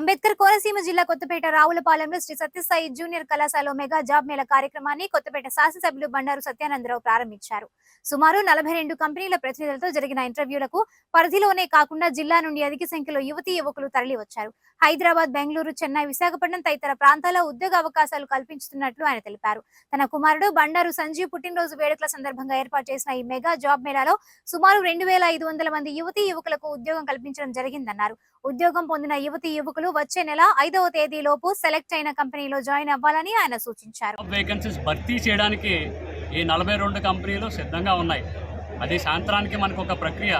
అంబేద్కర్ కోనసీమ జిల్లా కొత్తపేట రావులపాలెంలో శ్రీ సత్యసాయి జూనియర్ కళాశాలలో మెగా జాబ్ మేళ కార్యక్రమాన్ని కొత్తపేట శాసనసభ్యులు బండారు సత్యానందరావు ప్రారంభించారు. సుమారు నలభై రెండు కంపెనీల ప్రతినిధులతో జరిగిన ఇంటర్వ్యూలకు పరిధిలోనే కాకుండా జిల్లా నుండి అధిక సంఖ్యలో యువతీ యువకులు తరలి వచ్చారు హైదరాబాద్ బెంగళూరు చెన్నై విశాఖపట్నం తదితర ప్రాంతాల్లో ఉద్యోగ అవకాశాలు కల్పించుతున్నట్లు ఆయన తెలిపారు. తన కుమారుడు బండారు సంజీవ్ పుట్టినరోజు వేడుకల సందర్భంగా ఏర్పాటు చేసిన ఈ మెగా జాబ్ మేళాలో సుమారు రెండు వేల ఐదు వందల మంది యువతీ యువకులకు ఉద్యోగం కల్పించడం జరిగిందన్నారు. ఉద్యోగం పొందిన యువతీ యువకులు వచ్చే నెల ఐదవ తేదీలోపు సెలెక్ట్ అయిన కంపెనీలో జాయిన్ అవ్వాలని ఆయన సూచించారు. వేకెన్సీస్ భర్తీ చేయడానికి ఈ నలభై రెండు కంపెనీలు సిద్ధంగా ఉన్నాయి. అది సాయంత్రానికి మనకు ఒక ప్రక్రియ.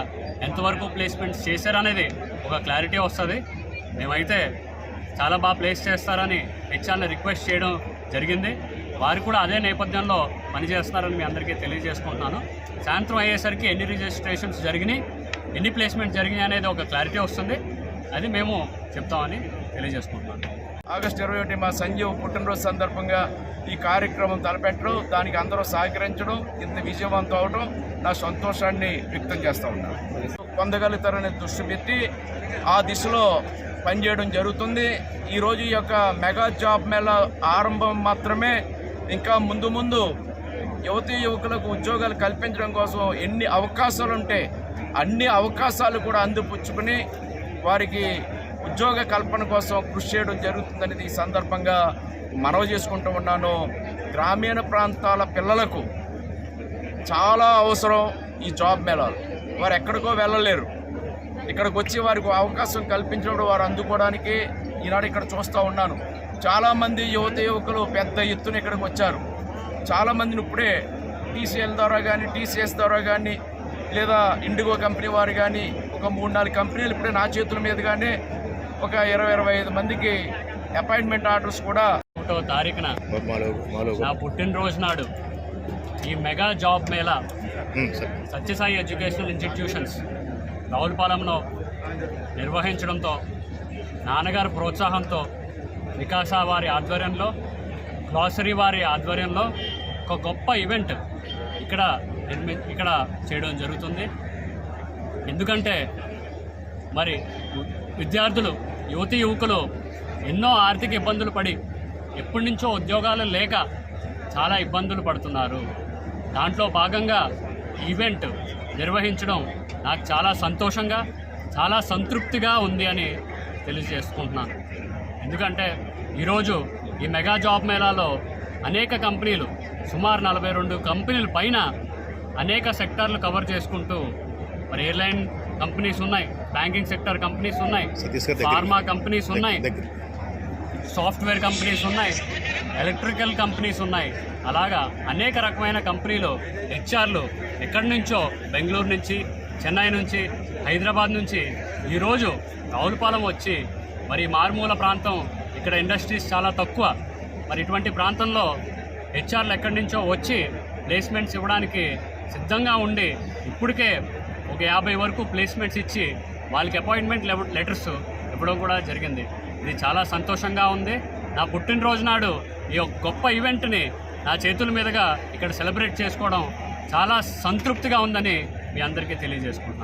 ఎంతవరకు ప్లేస్మెంట్స్ చేశారనేది ఒక క్లారిటీ వస్తుంది. మేమైతే చాలా బాగా ప్లేస్ చేస్తారని హెచ్ఆర్ని రిక్వెస్ట్ చేయడం జరిగింది. వారు కూడా అదే నేపథ్యంలో పనిచేస్తున్నారని మీ అందరికీ తెలియజేసుకుంటున్నాను. సాయంత్రం అయ్యేసరికి ఎన్ని రిజిస్ట్రేషన్స్ జరిగినాయి ఎన్ని ప్లేస్మెంట్ జరిగినాయి అనేది ఒక క్లారిటీ వస్తుంది. అది మేము చెప్తామని తెలియజేసుకుంటున్నాను. ఆగస్టు ఇరవై ఒకటి మా సంజీవ్ పుట్టినరోజు సందర్భంగా ఈ కార్యక్రమం తలపెట్టడం దానికి అందరూ సహకరించడం ఇంత విజయవంతం అవడం నా సంతోషాన్ని వ్యక్తం చేస్తూ ఉన్నాను. పొందగలుగుతారనే దృష్టి పెట్టి ఆ దిశలో పనిచేయడం జరుగుతుంది. ఈరోజు ఈ యొక్క మెగా జాబ్ మేళ ఆరంభం మాత్రమే. ఇంకా ముందు ముందు యువతీ యువకులకు ఉద్యోగాలు కల్పించడం కోసం ఎన్ని అవకాశాలు ఉంటే అన్ని అవకాశాలు కూడా అందిపుచ్చుకుని వారికి ఉద్యోగ కల్పన కోసం కృషి చేయడం జరుగుతుందనేది ఈ సందర్భంగా మనవి చేసుకుంటూ ఉన్నాను. గ్రామీణ ప్రాంతాల పిల్లలకు చాలా అవసరం ఈ జాబ్ మేళాలు. వారు ఎక్కడికో వెళ్ళలేరు. ఇక్కడికి వచ్చి వారికి అవకాశం కల్పించడం వారు అందుకోవడానికి ఈనాడు ఇక్కడ చూస్తూ ఉన్నాను. చాలామంది యువత యువకులు పెద్ద ఎత్తున ఇక్కడికి వచ్చారు. చాలామందిని ఇప్పుడే టీసీఎల్ ద్వారా కానీ టీసీఎస్ ద్వారా కానీ లేదా ఇండిగో కంపెనీ వారు కానీ ఒక మూడు నాలుగు కంపెనీలు ఇప్పుడే నా చేతుల మీదుగానే ఒక ఇరవై ఇరవై ఐదు మందికి అపాయింట్మెంట్ ఆర్డర్స్ కూడా ఒకటో తారీఖున నా పుట్టినరోజు నాడు ఈ mega job mela Sathya Sai educational institutions రావులపాలెంలో నిర్వహించడంతో నాన్నగారి ప్రోత్సాహంతో వికాస వారి ఆధ్వర్యంలో గ్లాసరీ వారి ఆధ్వర్యంలో ఒక గొప్ప ఈవెంట్ ఇక్కడ నిర్మి ఇక్కడ చేయడం జరుగుతుంది. ఎందుకంటే మరి విద్యార్థులు యువతి యువకులు ఎన్నో ఆర్థిక ఇబ్బందులు పడి ఎప్పటి నుంచో ఉద్యోగాలు లేక చాలా ఇబ్బందులు పడుతున్నారు. దాంట్లో భాగంగా ఈవెంట్ నిర్వహించడం నాకు చాలా సంతోషంగా చాలా సంతృప్తిగా ఉంది అని తెలియజేసుకుంటున్నాను. ఎందుకంటే ఈరోజు ఈ మెగా జాబ్ మేళాలో అనేక కంపెనీలు సుమారు నలభై రెండు కంపెనీల పైన అనేక సెక్టార్లు కవర్ చేసుకుంటూ మరి ఎయిర్లైన్ కంపెనీస్ ఉన్నాయి బ్యాంకింగ్ సెక్టర్ కంపెనీస్ ఉన్నాయి ఫార్మా కంపెనీస్ ఉన్నాయి సాఫ్ట్వేర్ కంపెనీస్ ఉన్నాయి ఎలక్ట్రికల్ కంపెనీస్ ఉన్నాయి. అలాగా అనేక రకమైన కంపెనీలు హెచ్ఆర్లు ఎక్కడి నుంచో బెంగళూరు నుంచి చెన్నై నుంచి హైదరాబాద్ నుంచి ఈరోజు రావులపాలెం వచ్చి మరి మారుమూల ప్రాంతం ఇక్కడ ఇండస్ట్రీస్ చాలా తక్కువ. మరి ఇటువంటి ప్రాంతంలో హెచ్ఆర్లు ఎక్కడి నుంచో వచ్చి ప్లేస్మెంట్స్ ఇవ్వడానికి సిద్ధంగా ఉండి ఇప్పటికే ఒక యాభై వరకు ప్లేస్మెంట్స్ ఇచ్చి వాళ్ళకి అపాయింట్మెంట్ లెటర్స్ ఇవ్వడం కూడా జరిగింది. ఇది చాలా సంతోషంగా ఉంది. నా పుట్టినరోజు నాడు ఈ యొక్క గొప్ప ఈవెంట్ని నా చేతుల మీదుగా ఇక్కడ సెలబ్రేట్ చేసుకోవడం చాలా సంతృప్తిగా ఉందని మీ అందరికీ తెలియజేసుకుంటున్నాను.